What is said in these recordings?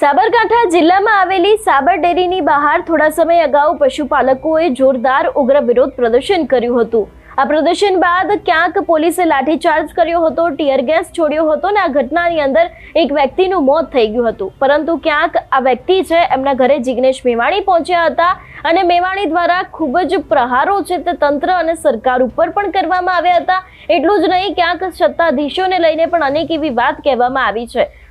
સાબરકાંઠા જિલ્લામાં આવેલી સાબર ડેરીની બહાર થોડા સમય અગાઉ પશુપાલકોએ જોરદાર ઉગ્ર વિરોધ પ્રદર્શન કર્યું હતું. આ પ્રદર્શન બાદ ક્યાંક પોલીસે લાઠીચાર્જ કર્યો હતો, ટીયર ગેસ છોડ્યો હતો અને આ ઘટનાની અંદર એક વ્યક્તિનું મોત થઈ ગયું હતું. પરંતુ ક્યાંક આ વ્યક્તિ છે એમના ઘરે જિગ્નેશ મેવાણી પહોંચ્યા હતા અને મેવાણી દ્વારા ખૂબ જ પ્રહારો છે તે તંત્ર અને સરકાર ઉપર પણ કરવામાં આવ્યા હતા. એટલું જ નહીં, ક્યાંક સત્તાધીશોને લઈને પણ અનેક એવી વાત કહેવામાં આવી છે.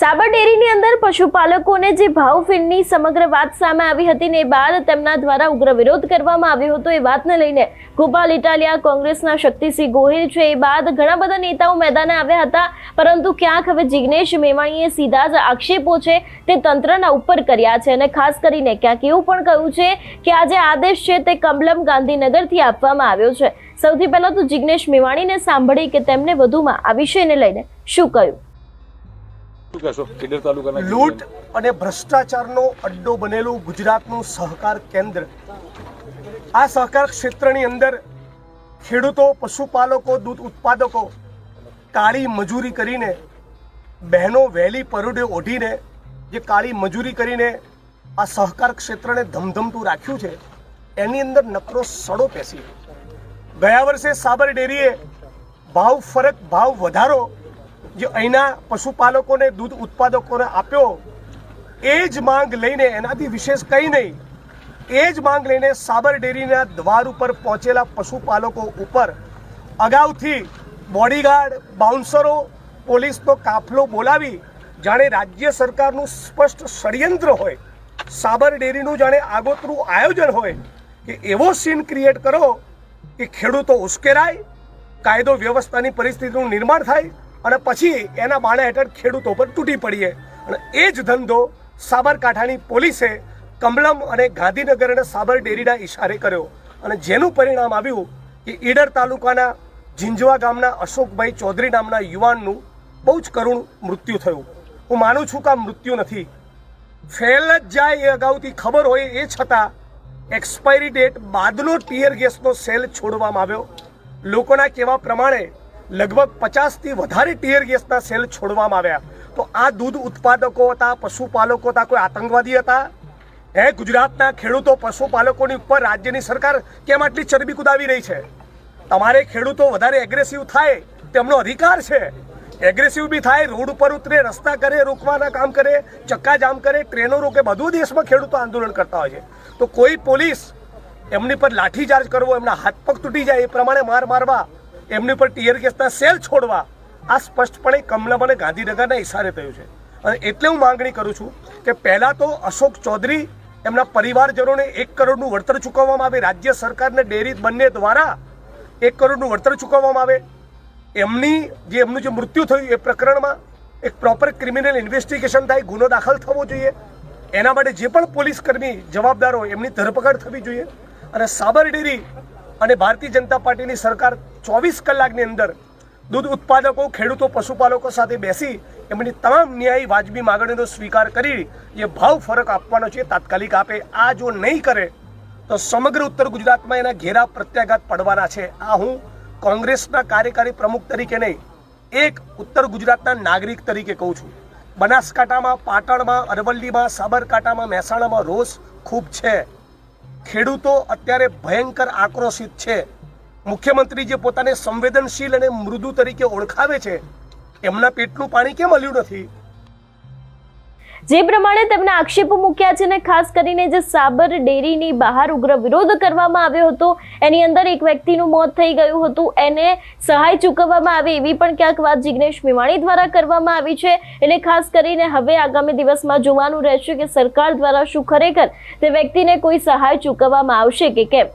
સાબર ડેરીની અંદર પશુપાલકોને જે ભાવ ફીણની સમગ્ર વાત સામે આવી હતી ને બાદ તેમના દ્વારા ઉગ્ર વિરોધ કરવામાં આવ્યો હતો. એ વાતને લઈને ગોપાલ ઇટાલિયા કોંગ્રેસના શક્તિસિંહ ગોહિલ છે. એ બાદ ઘણા બધા નેતાઓ મેદાને આવ્યા હતા, પરંતુ ક્યાંક હવે જિગ્નેશ મેવાણીએ સીધા જ આક્ષેપો છે તે તંત્રના ઉપર કર્યા છે અને ખાસ કરીને ક્યાંક એવું પણ કહ્યું છે કે આ જે આદેશ છે તે કમલમ ગાંધીનગરથી આપવામાં આવ્યો છે. સૌથી પહેલાં તો જિગ્નેશ મેવાણીને સાંભળી કે તેમને વધુમાં આ વિષયને લઈને શું કહ્યું? શું કહેશો? કેડર તાલુકાના લૂંટ અને ભ્રષ્ટાચારનો અડ્ડો બનેલું ગુજરાતનું સહકાર કેન્દ્ર. આ સહકાર ક્ષેત્રની અંદર ખેડૂતો, પશુપાલકો, દૂધ ઉત્પાદકો કાળી મજૂરી કરીને, બહેનો વહેલી પરોઢે ઓઢીને, જે કાળી મજૂરી કરીને આ સહકાર ક્ષેત્રને ધમધમતું રાખ્યું છે, એની અંદર નકરો સડો પેસી ગયા વર્ષે સાબર ડેરીએ ભાવ ફરક, ભાવ વધારો જે અહીંના પશુપાલકોને, દૂધ ઉત્પાદકોને આપ્યો, એ જ માંગ લઈને, એનાથી વિશેષ કંઈ નહીં, એ જ માંગ લઈને સાબર ડેરીના દ્વાર ઉપર પહોંચેલા પશુપાલકો ઉપર અગાઉથી બોડીગાર્ડ, બાઉન્સરો, પોલીસનો કાફલો બોલાવી, જાણે રાજ્ય સરકારનું સ્પષ્ટ ષડયંત્ર હોય, સાબર ડેરીનું જાણે આગોતરું આયોજન હોય, કે એવો સીન ક્રિએટ કરો કે ખેડૂતો ઉશ્કેરાય, કાયદો વ્યવસ્થાની પરિસ્થિતિનું નિર્માણ થાય અને પછી એના બાણા હેઠળ ખેડૂતો પર તૂટી પડીએ. અને એ જ ધંધો સાબરકાંઠાની પોલીસે કમલમ અને ગાંધીનગર અને સાબર ડેરીના ઈશારે કર્યો. અને જેનું પરિણામ આવ્યું કે ઈડર તાલુકાના ઝીંઝવા ગામના અશોકભાઈ ચૌધરી નામના યુવાનનું બહુ જ કરુણ મૃત્યુ થયું. હું માનું છું કે આ મૃત્યુ નથી. ફેલ જ જાય એ અગાઉથી ખબર હોય એ છતાં એક્સપાયરી ડેટ બાદનો ટીયર ગેસનો સેલ છોડવામાં આવ્યો. લોકોના કહેવા પ્રમાણે લગભગ પચાસથી વધારે ટીયર ગેસના સેલ છોડવામાં આવ્યા. તો આ દૂધ ઉત્પાદકો હતા, પશુપાલકો હતા, કોઈ આતંકવાદી હતા? હે ગુજરાતના ખેડૂતો, પશુપાલકોની ઉપર રાજ્યની સરકાર કેમ આટલી ચરબી કુદાવી રહી છે? તમારે ખેડૂતો વધારે એગ્રેસિવ થાય, તેમનો અધિકાર છે. એગ્રેસિવ બી થાય, રોડ ઉપર ઉતરે, રસ્તા કરે, રોકવાના કામ કરે ચક્કા જામ કરે, ટ્રેનો રોકે, બધું દેશમાં ખેડૂતો આંદોલન કરતા હોય છે. તો કોઈ પોલીસ એમની પર લાઠીચાર્જ કરવો, એમના હાથ પગ તૂટી જાય, એ પ્રમાણે માર મારવા એમની પર ટીયર ગેસના સેલ છોડવા આ સ્પષ્ટપણે કમલમ અને ગાંધીનગરના ઇશારે થયું છે. અને એટલે હું માંગણી કરું છું કે પહેલાં તો અશોક ચૌધરી એમના પરિવારજનોને એક કરોડનું વળતર ચૂકવવામાં આવે, રાજ્ય સરકારને ડેરી બંને દ્વારા એક કરોડનું વળતર ચૂકવવામાં આવે. એમની જે એમનું જે મૃત્યુ થયું એ પ્રકરણમાં એક પ્રોપર ક્રિમિનલ ઇન્વેસ્ટિગેશન થાય, ગુનો દાખલ થવો જોઈએ. એના માટે જે પણ પોલીસ કર્મી જવાબદાર હોય એમની ધરપકડ થવી જોઈએ. અને સાબર ડેરી અને ભારતીય જનતા પાર્ટીની સરકાર ચોવીસ કલાકની અંદર દૂધ ઉત્પાદકો, ખેડૂતો, પશુપાલકો સાથે બેસી એમની તમામ ન્યાયી વાજબી માગણીનો સ્વીકાર કરી જે ભાવ ફરક આપવાનો છે તાત્કાલિક આપે. આ જો નહીં કરે, તો સમગ્ર ઉત્તર ગુજરાતમાં એના ઘેરા પ્રત્યાઘાત પડવાના છે. આ હું કોંગ્રેસના કાર્યકારી પ્રમુખ તરીકે નહીં, એક ઉત્તર ગુજરાતના નાગરિક તરીકે કહું છું. બનાસકાંઠામાં, પાટણમાં, અરવલ્લીમાં, સાબરકાંઠામાં, મહેસાણામાં રોષ ખૂબ છે. ખેડૂતો અત્યારે ભયંકર આક્રોશિત છે. મુખ્યમંત્રી જે પોતાને સંવેદનશીલ અને મૃદુ તરીકે ઓળખાવે છે. એમના પેટનું પાણી કેમ હલ્યું નથી? જે પ્રમાણે તેમના આક્ષેપો મૂક્યા છે અને ખાસ કરીને જે સાબર ડેરીની બહાર ઉગ્ર વિરોધ કરવામાં આવ્યો હતો, એની અંદર એક વ્યક્તિનું મોત થઈ ગયું હતું. એને સહાય ચૂકવવામાં આવે એવી પણ ક્યાંક વાત જિગ્નેશ મેવાણી દ્વારા કરવામાં આવી છે. એટલે ખાસ કરીને હવે આગામી દિવસમાં જોવાનું રહેશે કે સરકાર દ્વારા શું ખરેખર તે વ્યક્તિને કોઈ સહાય ચૂકવવામાં આવશે કે કેમ.